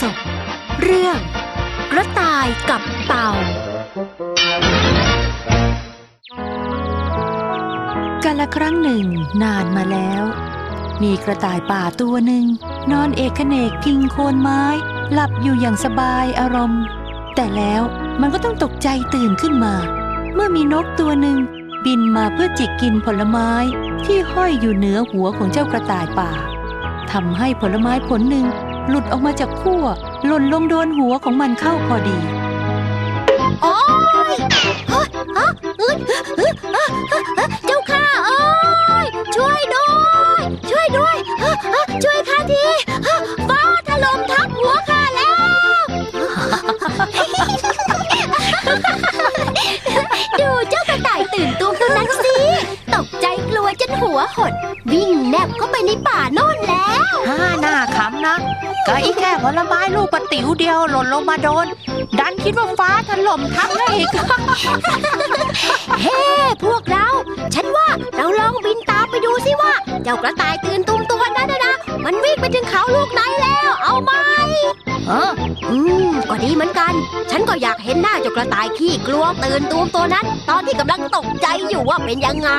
ศกเรื่อง กระต่ายกับเต่ากาละครั้งหนึ่งนานมาแล้ว มีกระต่ายป่าตัวหนึ่ง นอนเอกเขนกพิงโคนไม้ หลับอยู่อย่างสบายอารมณ์ แต่แล้วมันก็ต้องตกใจตื่นขึ้นมา เมื่อมีนกตัวหนึ่ง บินมาเพื่อจิกกินผลไม้ที่ห้อยอยู่เหนือหัวของเจ้ากระต่ายป่าทำให้ผลไม้ผลหนึ่ง หลุดออกมาจากขั้วหล่นลงโดนหัวของมันเข้าพอดี โอ๊ยฮะฮะเอ้ยเอ้ยเอ้ยเอ้ยเอ้ยเจ้าข้าโอ้ยช่วยด้วย ช่วยด้วยฮะฮะช่วย วจนหัวหด วิ่งแนบเข้าไปในป่าโน่นแล้วห้าหน้าขำนะก็อีแค่ผลไม้ลูกประติ๋วเดียวหล่นลงมาโดน ดันคิดว่าฟ้าถล่มทับเลยอีก เฮ้พวกเรา ฉันว่าเราลองบินตามไปดูสิว่า เจ้ากระต่ายตื่นตูมตัวนั้นนะนะมันวิ่งไปถึงเขาลูกไหนแล้ว เอาไหม เอออืมก็ดีเหมือนกัน ฉันก็อยากเห็นหน้าเจ้ากระต่ายขี้กลัวตื่นตูมตัวนั้น ตอนที่กำลังตกใจอยู่ว่าเป็นยังไง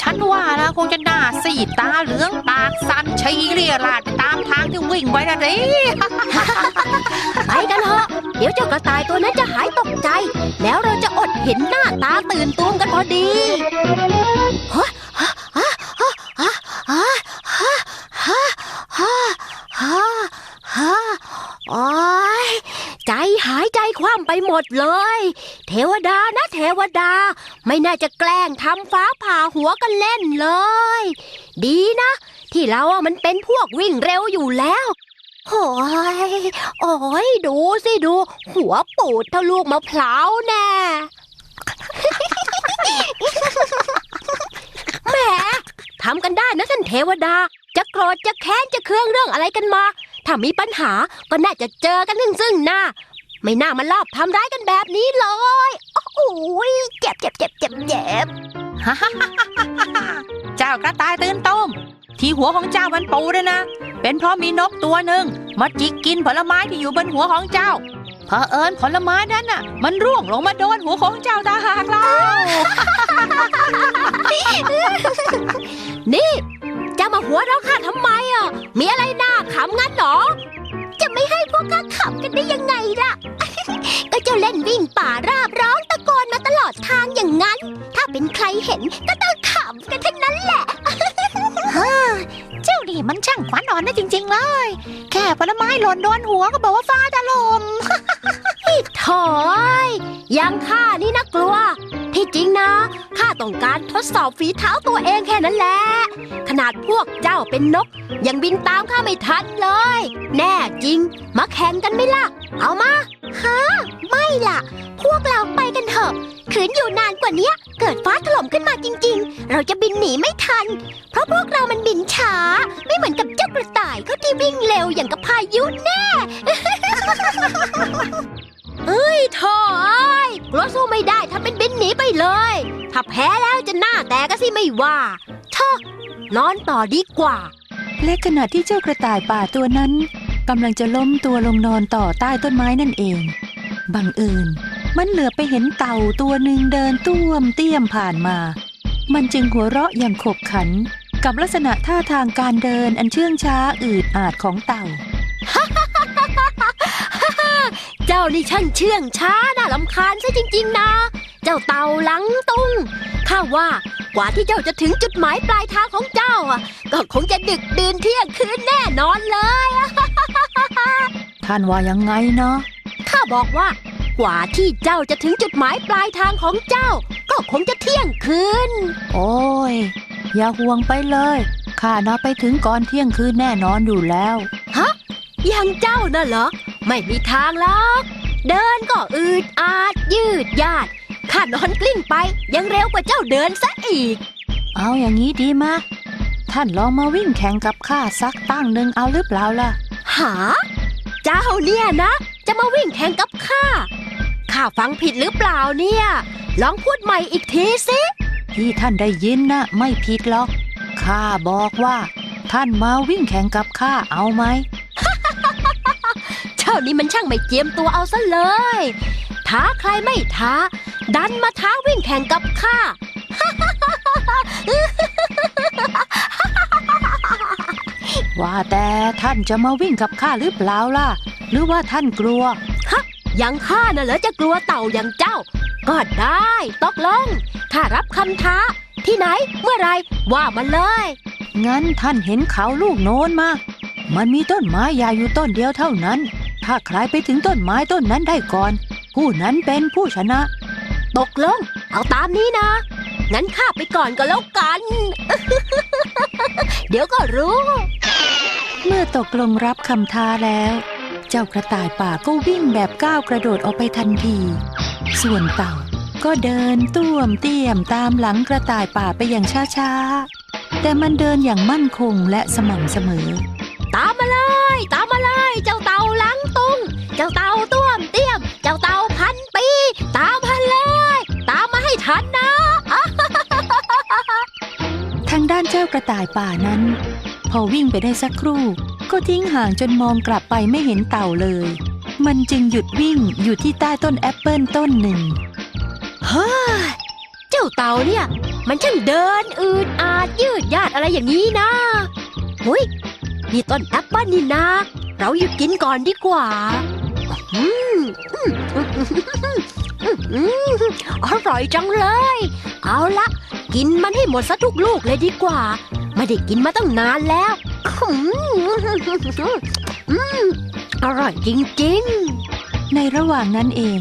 ฉันว่านะคงจะหน้าซีดตาเหลืองปากสั่นชีเรียราดไปตามทางที่วิ่งไว้นะดิไปกันเถอะเดี๋ยวเจ้ากระต่ายตัวนั้นจะหายตกใจ แล้วเราจะอดเห็นหน้าตาตื่นตูมกันพอดี ไม่น่าจะแกล้งทำฟ้าผ่าหัวกันเล่นเลย ดีนะ ที่เราอะมันเป็นพวกวิ่งเร็วอยู่แล้วโอ้ยโอ้ยดูสิดู หัวปูดเท่าลูกมะพร้าวแน่แหมทำกันได้นะท่านเทวดา จะโกรธจะแค้นจะเครื่องเรื่องอะไรกันมา ถ้ามีปัญหาก็น่าจะเจอกันซึ่งซึ่งหน้า ไม่น่ามาลอบทำร้ายกันแบบนี้เลย โอ้ยเจ็บเจ็บเจ็บเจ็บเจ็บเจ้ากระต่ายตื่นตูมที่หัวของเจ้ามันปูด้วยนะ เป็นเพราะมีนกตัวหนึ่งมาจิกกินผลไม้ที่อยู่บนหัวของเจ้าเผอิญผลไม้นั้นน่ะ มันร่วงลงมาโดนหัวของเจ้าตาหากเรานี่จะมาหัวเราะข้าทำไมอะ มีอะไรน่าขำงั้นเหรอ จะไม่ให้พวกข้าขำกันได้ยังไงล่ะ ก็เจ้าเล่นวิ่งป่าราบ ทางอย่างนั้น ถ้าเป็นใครเห็นก็ต้องขำกันทั้งนั้นแหละ เจ้านี่มันช่างขวัญอ่อนนะจริง ๆ เลย แค่ผลไม้หล่นโดนหัวก็บอกว่าฟ้าถล่มถอยยังข้านี่นะกลัว ที่จริงนะ ข้าต้องการทดสอบฝีเท้าตัวเองแค่นั้นแหละ ขนาดพวกเจ้าเป็นนก ยังบินตามข้าไม่ทันเลย แน่จริง มาแข่งกันไหมล่ะ เอามา ฮะ ไม่ล่ะ พวกเราไปกันเถอะขืนอยู่นานกว่านี้เกิดฟ้าถล่มขึ้นมาจริง ๆ เราจะบินหนีไม่ทัน เพราะพวกเรามันบินช้า ไม่เหมือนกับเจ้ากระต่ายเขาที่วิ่งเร็วอย่างกับพายุแน่เอ้ยโถ่เอ้ยกลัวสู้ไม่ได้ถ้าเป็นบินหนีไปเลย ถ้าแพ้แล้วจะหน้าแตกก็สิไม่ว่าเธอนอนต่อดีกว่า และขณะที่เจ้ากระต่ายป่าตัวนั้นกำลังจะล้มตัวลงนอนต่อใต้ต้นไม้นั่นเอง บังเอิญ มันเหลือไปเห็นเต่าตัวหนึ่งเดินต้วมเตี้ยมผ่านมา มันจึงหัวเราะอย่างขบขัน กับลักษณะท่าทางการเดินอันเชื่องช้าอืดอาดของเต่า เจ้านี่ช่างเชื่องช้าน่าลำคาญซะจริง ๆ นะ เจ้าเต่าหลังตุ้งข้าว่ากว่าที่เจ้าจะถึงจุดหมายปลายทางของเจ้าอะ ก็คงจะดึกดื่นเที่ยงคืนแน่นอนเลย ท่านว่ายังไงเนาะข้าบอกว่า กว่าที่เจ้าจะถึงจุดหมายปลายทางของเจ้า ก็คงจะเที่ยงคืน โอ้ย อย่าห่วงไปเลยข้านะไปถึงก่อนเที่ยงคืนแน่นอนอยู่แล้วอย่างเจ้าน่ะเหรอ ไม่มีทางหรอกเดินก็อืดอาดยืดยาดข้านอนกลิ้งไปยังเร็วกว่าเจ้าเดินซะอีก เอาอย่างนี้ดีมะท่านลองมาวิ่งแข่งกับข้าสักตั้งหนึ่งเอาหรือเปล่าล่ะ หา เจ้าเนี่ยนะ จะมาวิ่งแข่งกับข้า ข้าฟังผิดหรือเปล่าเนี่ย ลองพูดใหม่อีกทีสิที่ท่านได้ยินนะไม่ผิดหรอกข้าบอกว่า ท่านมาวิ่งแข่งกับข้าเอาไหมเชจ้านี่มันช่างไม่เจียมตัวเอาซะเลย ท้าใครไม่ท้า ดันมาท้าวิ่งแข่งกับข้า ว่าแต่ท่านจะมาวิ่งกับข้าหรือเปล่าล่ะ หรือว่าท่านกลัวอ ย่างข้าน่ะเหรอจะกลัวเต่าอย่างเจ้า ก็ได้ตกลง ถ้ารับคำท้า ที่ไหนเมื่อไหรว่ามาเลย งั้นท่านเห็นเขาลูกโน้นมา มันมีต้นไม้ใหญ่อยู่ต้นเดียวเท่านั้น ถ้าใครไปถึงต้นไม้ต้นนั้นได้ก่อน ผู้นั้นเป็นผู้ชนะ ตกลง เอาตามนี้นะ งั้นข้าไปก่อนก็แล้วกัน เดี๋ยวก็รู้ เมื่อตกลงรับคำท้าแล้ว เจ้ากระต่ายป่าก็วิ่งแบบก้าวกระโดดออกไปทันที ส่วนเต่าก็เดินต้วมเตี้ยมตามหลังกระต่ายป่าไปอย่างช้าๆ แต่มันเดินอย่างมั่นคงและสม่ำเสมอ ตามมาเลย ตามมาเลย เจ้าเต่าหลังตุง เจ้าเต่าต้วมเตี้ยม เจ้าเต่าพันปี ตามมาเลย ตามมาให้ทันนะ ทางด้านเจ้ากระต่ายป่านั้น พอวิ่งไปได้สักครู่ ก็ทิ้งห่างจนมองกลับไปไม่เห็นเต่าเลย มันจึงหยุดวิ่งอยู่ที่ใต้ต้นแอปเปิลต้นหนึ่งเฮ้ยเจ้าเต่าเนี่ย มันช่างเดินอืดอาดยืดยาดอะไรอย่างนี้นะหุยนี่ต้นแอปเปิ้ลนี่นะ เราหยุดกินก่อนดีกว่าอืมอร่อยจังเลย เอาละ กินมันให้หมดซะทุกลูกเลยดีกว่า ไม่ได้กินมาตั้งนานแล้ว อืมอืมอร่อยจริงๆในระหว่างนั้นเอง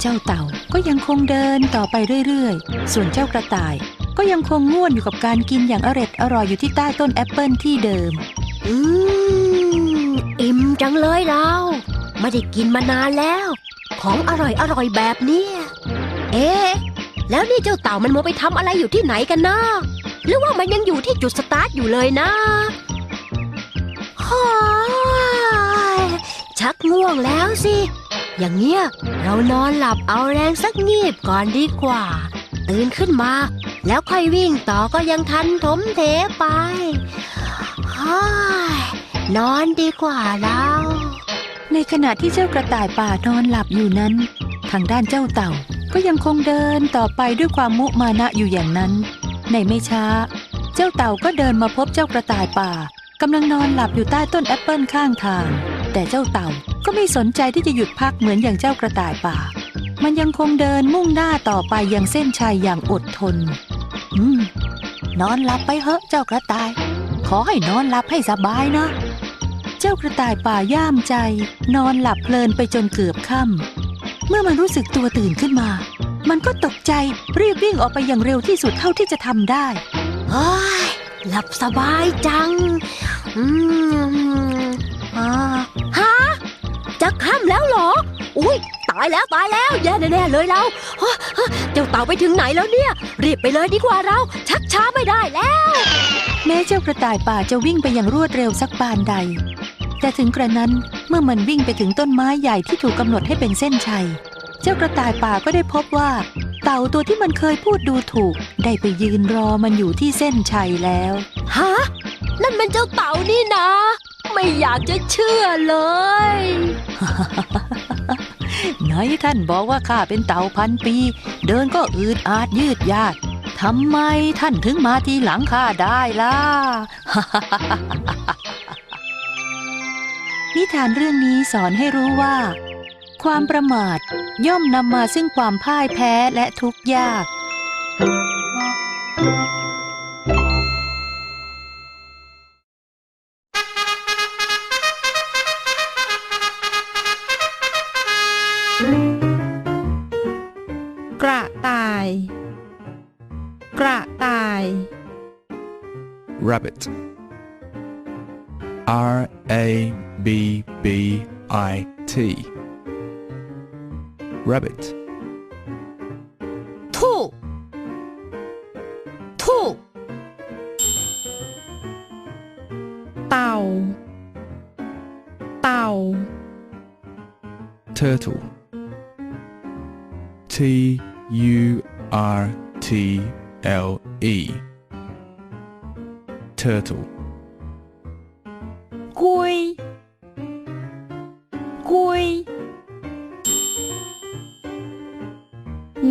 เจ้าเต่าก็ยังคงเดินต่อไปเรื่อยๆ ส่วนเจ้ากระต่าย ก็ยังคงง่วนอยู่กับการกินอย่างอร็ดอร่อยอยู่ที่ใต้ต้นแอปเปิลที่เดิมอืม อิ่มจังเลยเรา ไม่ได้กินมานานแล้ว ของอร่อยอร่อยแบบเนี้ยเอ๊ะ แล้วนี่เจ้าเต่ามันมัวไปทำอะไรอยู่ที่ไหนกันนะหรือว่ามันยังอยู่ที่จุดสตาร์ทอยู่เลยนะฮ่าย ชักง่วงแล้วสิ อย่างเงี้ยเรานอนหลับเอาแรงสักงีบก่อนดีกว่า ตื่นขึ้นมา แล้วค่อยวิ่งต่อก็ยังทันถมเทไปนอนดีกว่าเราในขณะที่เจ้ากระต่ายป่านอนหลับอยู่นั้น ทางด้านเจ้าเต่าก็ยังคงเดินต่อไปด้วยความมุมานะอยู่อย่างนั้น ในไม่ช้า เจ้าเต่าก็เดินมาพบเจ้ากระต่ายป่า กำลังนอนหลับอยู่ใต้ต้นแอปเปิลข้างทาง แต่เจ้าเต่าก็ไม่สนใจที่จะหยุดพักเหมือนอย่างเจ้ากระต่ายป่า มันยังคงเดินมุ่งหน้าต่อไปอยังเส้นชัยอย่างอดทน อืม นอนหลับไปเหอะเจ้ากระต่าย ขอให้นอนหลับให้สบายนะ เจ้ากระต่ายป่าย่ามใจ นอนหลับเพลินไปจนเกือบค่ำเมื่อมันรู้สึกตัวตื่นขึ้นมา มันก็ตกใจรีบวิ่งออกไปอย่างเร็วที่สุดเท่าที่จะทำได้เฮ้ย หลับสบายจัง อืมอ่าฮะจะค่ำแล้วเหรอ อุ้ยตายแล้วตายแล้วแย่แน่ๆเลยเราฮะฮะเจ้าเต่าไปถึงไหนแล้วเนี่ย รีบไปเลยดีกว่าเรา ชักช้าไม่ได้แล้ว แม้เจ้ากระต่ายป่าจะวิ่งไปอย่างรวดเร็วสักปานใด แต่ถึงกระนั้นเมื่อมันวิ่งไปถึงต้นไม้ใหญ่ที่ถูกกำหนดให้เป็นเส้นชัย เจ้ากระต่ายป่าก็ได้พบว่า เต่าตัวที่มันเคยพูดดูถูก ได้ไปยืนรอมันอยู่ที่เส้นชัยแล้วฮะนั่นมันเจ้าเต่านี่นะ ไม่อยากจะเชื่อเลยไหนท่านบอกว่าข้าเป็นเต่าพันปี เดินก็อืดอาดยืดยาดทำไมท่านถึงมาทีหลังข้าได้ล่ะ นิทานเรื่องนี้สอนให้รู้ว่า ความประมาทย่อมนำมาซึ่งความพ่ายแพ้และทุกข์ยาก กระต่าย กระต่าย rabbit rabbit ทู่ทู่เต่าเต่า turtle T U R T L E turtle กุย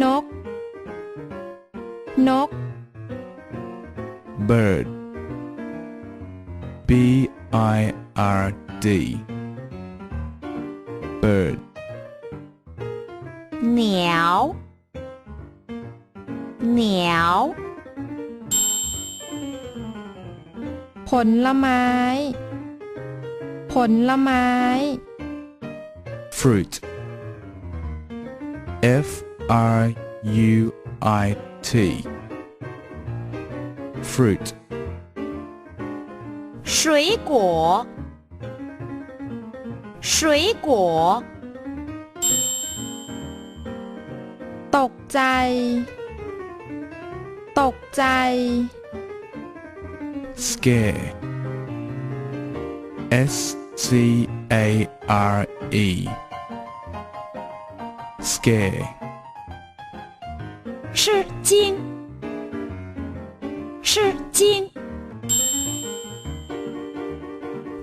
นก นก bird B I R D bird เหนียวเหนียวผลไม้ ผลไม้ fruit F R U I T fruit 水果水果 ตกใจ ตกใจ scare S C A R E scare 吃惊吃惊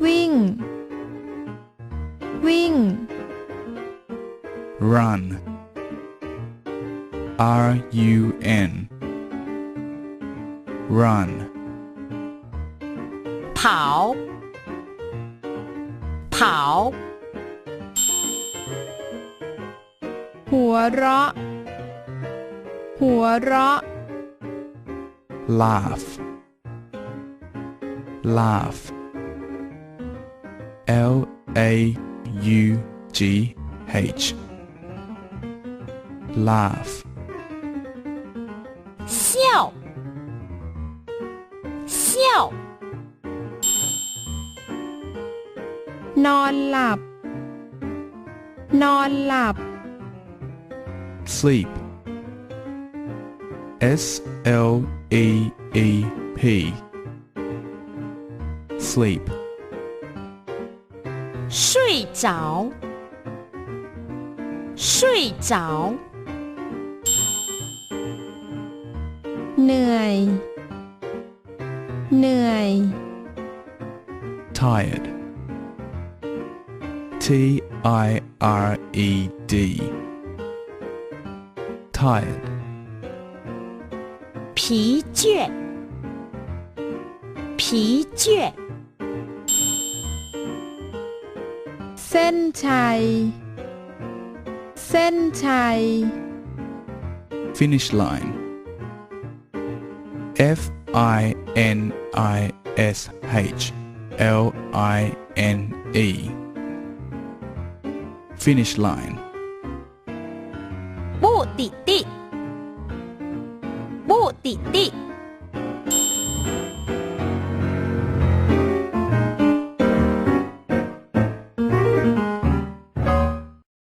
วิ่ง วิ่ง run R U N run 跑跑 หัวเราะ หัวเราะ laugh laugh L A U G H laugh 笑笑 นอนหลับ นอนหลับ sleep S L E E P sleep 睡着睡着 เหนื่อย เหนื่อย tired T I R E D tired 疲倦疲倦 เส้นชัย เส้นชัย finish line F I N I S H L I N E finish line 目的地目的地